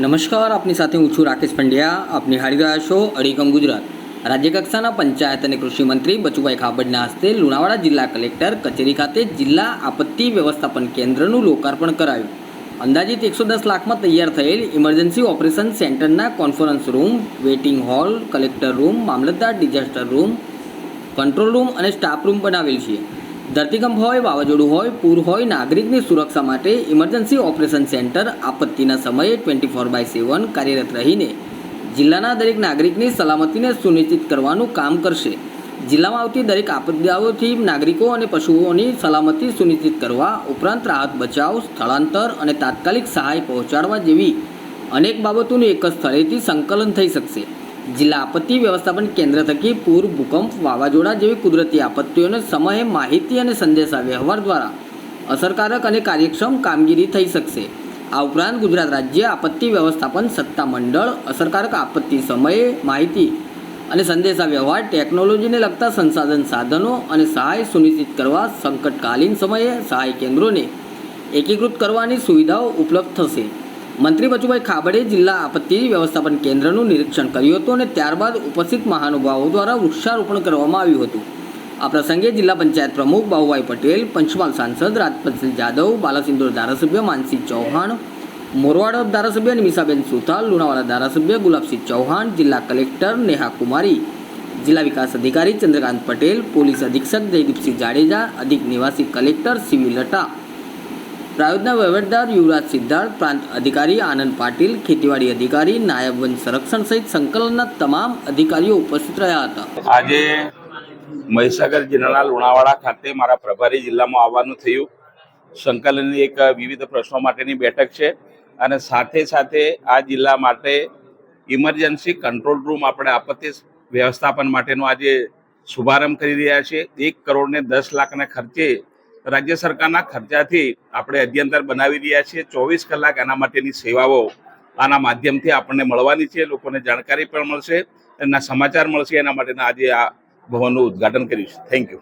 નમસ્કાર, આપની સાથે હું છું રાકેશ પંડ્યા. આપ નિહાળી રહ્યા છો અડીકમ ગુજરાત. રાજ્યકક્ષાના પંચાયત અને કૃષિ મંત્રી બચુભાઈ ખાબડના હસ્તે લુણાવાડા જિલ્લા કલેક્ટર કચેરી ખાતે જિલ્લા આપત્તિ વ્યવસ્થાપન કેન્દ્રનું લોકાર્પણ કરાયું. અંદાજિત એકસો દસ લાખમાં તૈયાર થયેલ ઇમરજન્સી ઓપરેશન સેન્ટરના conference room, waiting hall, collector room, મામલતદાર, ડિઝાસ્ટર રૂમ, કંટ્રોલ રૂમ અને સ્ટાફ રૂમ બનાવેલ છે. ધરતીકંપ હોય, વાવાઝોડું હોય, પૂર હોય, નાગરિકની સુરક્ષા માટે ઇમરજન્સી ઓપરેશન સેન્ટર આપત્તિના સમયે ટ્વેન્ટી ફોર બાય સેવન કાર્યરત રહીને જિલ્લાના દરેક નાગરિકની સલામતીને સુનિશ્ચિત કરવાનું કામ કરશે. જિલ્લામાં આવતી દરેક આપદાઓથી નાગરિકો અને પશુઓની સલામતી સુનિશ્ચિત કરવા ઉપરાંત રાહત બચાવ, સ્થળાંતર અને તાત્કાલિક સહાય પહોંચાડવા જેવી અનેક બાબતોનું એક જ સ્થળેથી સંકલન થઈ શકશે. જિલ્લા આપત્તિ વ્યવસ્થાપન કેન્દ્ર થકી પૂર, ભૂકંપ, વાવાઝોડા જેવી કુદરતી આપત્તિઓને સમયે માહિતી અને સંદેશા વ્યવહાર દ્વારા અસરકારક અને કાર્યક્ષમ કામગીરી થઈ શકશે. આ ઉપરાંત ગુજરાત રાજ્ય આપત્તિ વ્યવસ્થાપન સત્તા મંડળ અસરકારક આપત્તિ સમયે માહિતી અને સંદેશા વ્યવહાર ટેકનોલોજીને લગતા સંસાધન સાધનો અને સહાય સુનિશ્ચિત કરવા સંકટકાલીન સમયે સહાય કેન્દ્રોને એકીકૃત કરવાની સુવિધાઓ ઉપલબ્ધ થશે. મંત્રી બચુભાઈ ખાબડે જિલ્લા આપત્તિ વ્યવસ્થાપન કેન્દ્રનું નિરીક્ષણ કર્યું હતું અને ત્યારબાદ ઉપસ્થિત મહાનુભાવો દ્વારા વૃક્ષારોપણ કરવામાં આવ્યું હતું. આ પ્રસંગે જિલ્લા પંચાયત પ્રમુખ બાહુભાઈ પટેલ, પંચમહાલ સાંસદ રાજપતસિંહ જાદવ, બાલાસિંદોર ધારાસભ્ય માનસિંહ ચૌહાણ, મોરવાડ ધારાસભ્ય નિમિષાબેન સુથાલ લુણાવાડા ધારાસભ્ય ગુલાબસિંહ ચૌહાણ, જિલ્લા કલેક્ટર નેહા કુમારી, જિલ્લા વિકાસ અધિકારી ચંદ્રકાંત પટેલ, પોલીસ અધિક્ષક જયદીપસિંહ જાડેજા, અધિક નિવાસી કલેક્ટર સીવી લટા પ્રાયોજના વહીવટદાર યુવરાજ સિદ્ધાર્થ પ્રાંત અધિકારી આનંદ પાટીલ, ખેતીવાડી અધિકારી નાયબ વન સંરક્ષણ સહિત સંકલનના તમામ અધિકારીઓ ઉપસ્થિત રહ્યા હતા. આજે મહીસાગર જિલ્લાના લુણાવાડા ખાતે મારા પ્રભારી જિલ્લામાં આવવાનું થયું. સંકલનની એક વિવિધ પ્રશ્નો માટેની બેઠક છે અને સાથે સાથે આ જિલ્લા માટે ઇમરજન્સી કંટ્રોલ રૂમ આપણે આપત્તિ વ્યવસ્થાપન માટેનો આજે શુભારંભ કરી રહ્યા છે એક કરોડને દસ લાખના ખર્ચે રાજ્ય સરકારના ખર્ચાથી આપણે અધ્યંતર બનાવી રહ્યા છીએ. ચોવીસ કલાક એના માટેની સેવાઓ આના માધ્યમથી આપણને મળવાની છે. લોકોને જાણકારી પણ મળશે એના સમાચાર મળશે. એના માટેના આજે આ ભવનનું ઉદ્ઘાટન કર્યું છે થેન્ક યુ